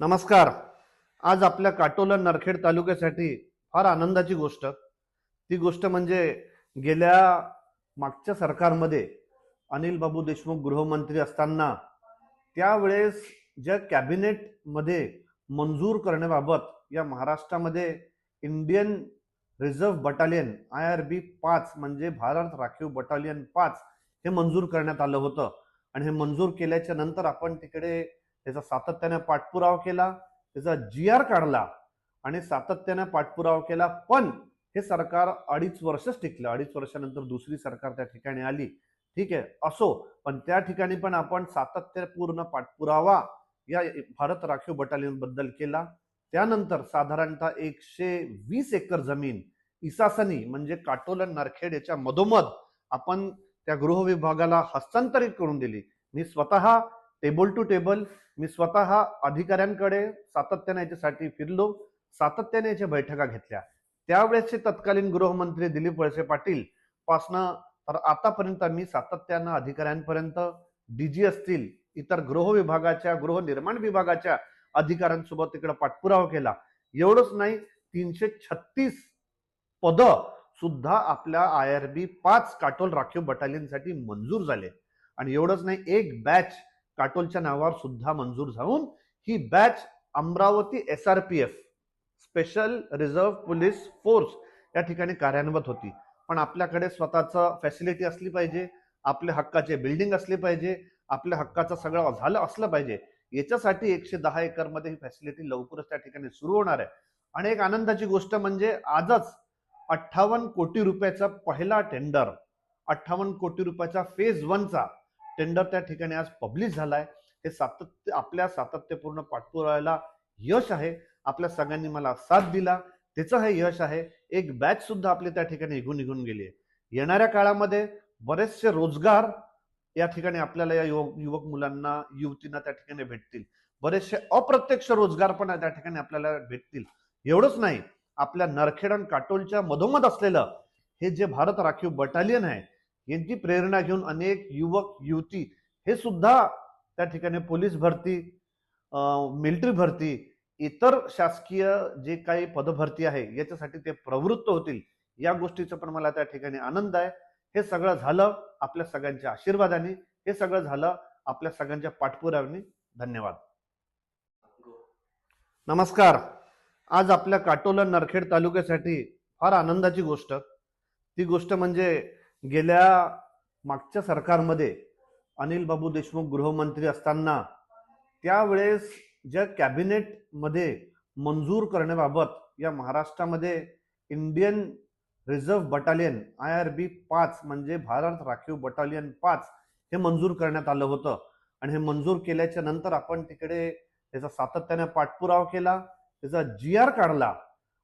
नमस्कार. आज आपल्या काटोला नरखेड तालुक्यासाठी फार आनंदाची गोष्ट. ती गोष्ट म्हणजे गेल्या मागच्या सरकारमध्ये अनिल बाबू देशमुख गृहमंत्री असताना त्यावेळेस ज्या कॅबिनेटमध्ये मंजूर करण्याबाबत या महाराष्ट्रामध्ये Indian reserve battalion I R B पाच म्हणजे भारत राखीव बटालियन पाच हे मंजूर करण्यात आलं होतं. आणि हे मंजूर केल्याच्यानंतर आपण तिकडे त्याचा सातत्याने पाठपुरावा केला त्याचा जी आर काढला आणि सातत्याने पाठपुरावा केला. पण हे सरकार अडीच वर्षच टिकलं. अडीच वर्षानंतर दुसरी सरकार त्या ठिकाणी आली. ठीक आहे असो. पण त्या ठिकाणी पण आपण सातत्यपूर्ण पाठपुरावा या भारत राखीव बटालियनबद्दल केला. त्यानंतर साधारणतः एकशे वीस एकर जमीन इसासनी म्हणजे काटोलन नरखेड याच्या मधोमध आपण त्या गृह विभागाला हस्तांतरित करून दिली. मी स्वतः टेबल टू टेबल मी स्वतः अधिकाऱ्यांकडे सातत्याने याच्यासाठी फिरलो. सातत्याने याच्या बैठका घेतल्या. त्यावेळेसचे तत्कालीन गृहमंत्री दिलीप वळसे पाटील पासनं तर आतापर्यंत मी सातत्यानं अधिकाऱ्यांपर्यंत डीजी असतील इतर गृह विभागाच्या गृहनिर्माण विभागाच्या अधिकाऱ्यांसोबत तिकडे पाठपुरावा केला. एवढंच नाही तीनशे छत्तीस पद सुद्धा आपल्या आय आर बी पाच काटोल राखीव बटालियनसाठी मंजूर झाले. आणि एवढंच नाही एक बॅच काटोलच्या नावावर सुद्धा मंजूर जाऊन ही batch Amravati S R P F special reserve police force या ठिकाणी कार्यान्वित होती. पण आपल्याकडे स्वतःचं फॅसिलिटी असली पाहिजे आपल्या हक्काचे बिल्डिंग असले पाहिजे आपल्या हक्काचं सगळं झालं असलं पाहिजे याच्यासाठी एकशे दहा एकरमध्ये ही फॅसिलिटी लवकरच त्या ठिकाणी सुरू होणार आहे. आणि एक आनंदाची गोष्ट म्हणजे आजच अठ्ठावन्न कोटी रुपयाचा पहिला टेंडर अठ्ठावन्न कोटी रुपयाचा फेज वनचा टेंडर त्या ठिकाणी आज पब्लिश झालाय. हे सातत्य आपल्या सातत्यपूर्ण पाठपुराव्याला यश आहे. आपल्या सगळ्यांनी मला साथ दिला. त्याचं हे यश आहे. एक बॅच सुद्धा आपली त्या ठिकाणी निघून निघून गेली आहे. येणाऱ्या काळामध्ये बरेचसे रोजगार या ठिकाणी आपल्याला या युवक युवक मुलांना युवतींना त्या ठिकाणी भेटतील. बरेचसे अप्रत्यक्ष रोजगार पण त्या ठिकाणी आपल्याला भेटतील. एवढंच नाही. आपल्या नरखेड आणि काटोलच्या मधोमध असलेलं हे जे भारत राखीव बटालियन आहे यांची प्रेरणा घेऊन अनेक युवक युवती हे सुद्धा त्या ठिकाणी पोलीस भरती मिलिटरी भरती इतर शासकीय जे काही पदभरती आहे याच्यासाठी ते प्रवृत्त होतील या गोष्टीचा पण मला त्या ठिकाणी आनंद आहे. हे सगळं झालं आपल्या सगळ्यांच्या आशीर्वादाने हे सगळं झालं आपल्या सगळ्यांच्या पाठपुराव्याने. धन्यवाद. नमस्कार. आज आपल्या काटोला नरखेड तालुक्यासाठी फार आनंदाची गोष्ट. ती गोष्ट म्हणजे गेल्या मागच्या सरकारमध्ये अनिल बाबू देशमुख गृहमंत्री असताना त्यावेळेस ज्या कॅबिनेटमध्ये मंजूर करण्याबाबत या महाराष्ट्रामध्ये Indian reserve battalion I R B पाच म्हणजे भारत राखीव बटालियन पाच हे मंजूर करण्यात आलं होतं. आणि हे मंजूर केल्याच्यानंतर आपण तिकडे त्याचा सातत्याने पाठपुरावा केला त्याचा जी आर काढला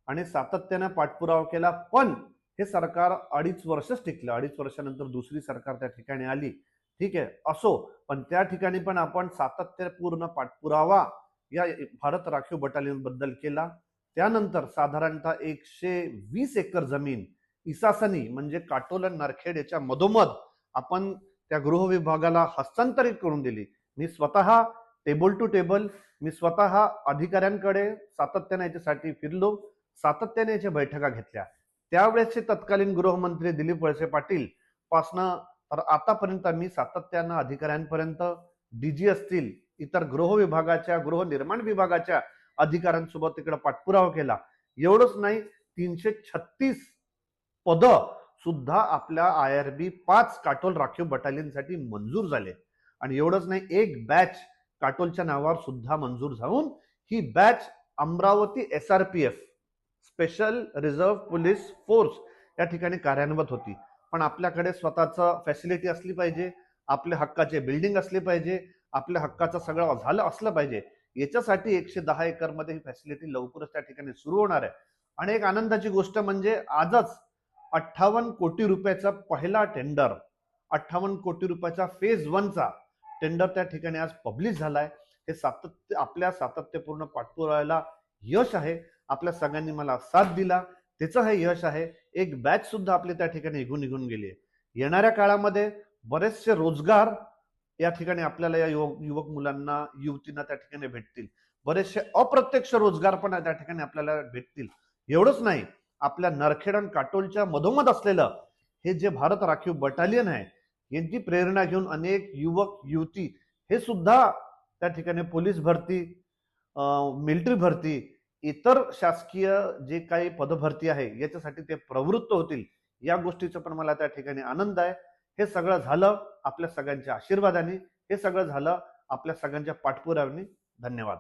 आणि सातत्याने पाठपुरावा केला. पण हे सरकार अडीच वर्षच टिकलं. अडीच वर्षानंतर दुसरी सरकार त्या ठिकाणी आली. ठीक आहे असो. पण त्या ठिकाणी पण आपण सातत्यपूर्ण पाठपुरावा या भारत राखीव बटालियनबद्दल केला. त्यानंतर साधारणतः एकशे वीस एकर जमीन इसासनी म्हणजे काटोलन नरखेड याच्या मधोमध आपण त्या गृह विभागाला हस्तांतरित करून दिली. मी स्वतः टेबल टू टेबल मी स्वतः अधिकाऱ्यांकडे सातत्याने याच्यासाठी फिरलो. सातत्याने याच्या बैठका घेतल्या. त्यावेळेसचे तत्कालीन गृहमंत्री दिलीप वळसे पाटील पासनं तर आतापर्यंत मी सातत्यानं अधिकाऱ्यांपर्यंत डीजी असतील इतर गृह विभागाच्या गृहनिर्माण विभागाच्या अधिकाऱ्यांसोबत तिकडे पाठपुरावा केला. एवढंच नाही तीनशे छत्तीस पद सुद्धा आपल्या आय आर बी पाच काटोल राखीव बटालियनसाठी मंजूर झाले. आणि एवढंच नाही एक बॅच काटोलच्या नावावर सुद्धा मंजूर जाऊन ही batch Amravati S R P F special reserve police force या ठिकाणी कार्यान्वित होती. पण आपल्याकडे स्वतःचं फॅसिलिटी असली पाहिजे आपल्या हक्काचे बिल्डिंग असले पाहिजे आपल्या हक्काचं सगळं झालं असलं पाहिजे याच्यासाठी एकशे दहा एकरमध्ये ही फॅसिलिटी लवकरच त्या ठिकाणी सुरू होणार आहे. आणि एक आनंदाची गोष्ट म्हणजे आजच अठ्ठावन्न कोटी रुपयाचा पहिला टेंडर अठ्ठावन्न कोटी रुपयाचा फेज वनचा टेंडर त्या ठिकाणी आज पब्लिश झालाय. हे सातत्य आपल्या सातत्यपूर्ण पाठपुराव्याला यश आहे. आपल्या सगळ्यांनी मला साथ दिला. त्याचं हे यश आहे. एक बॅच सुद्धा आपली त्या ठिकाणी निघून निघून गेली आहे. येणाऱ्या काळामध्ये बरेचसे रोजगार या ठिकाणी आपल्याला या युवक युवक मुलांना युवतींना त्या ठिकाणी भेटतील. बरेचसे अप्रत्यक्ष रोजगार पण त्या ठिकाणी आपल्याला भेटतील. एवढंच नाही आपल्या नरखेड आणि काटोलच्या मधोमध असलेलं हे जे भारत राखीव बटालियन आहे यांची प्रेरणा घेऊन अनेक युवक युवती हे सुद्धा त्या ठिकाणी पोलीस भरती मिलिटरी भरती इतर शासकीय जे काही पदभरती आहे याच्यासाठी ते प्रवृत्त होतील या गोष्टीचं पण मला त्या ठिकाणी आनंद आहे. हे सगळं झालं आपल्या सगळ्यांच्या आशीर्वादाने हे सगळं झालं आपल्या सगळ्यांच्या पाठपुराव्याने. धन्यवाद.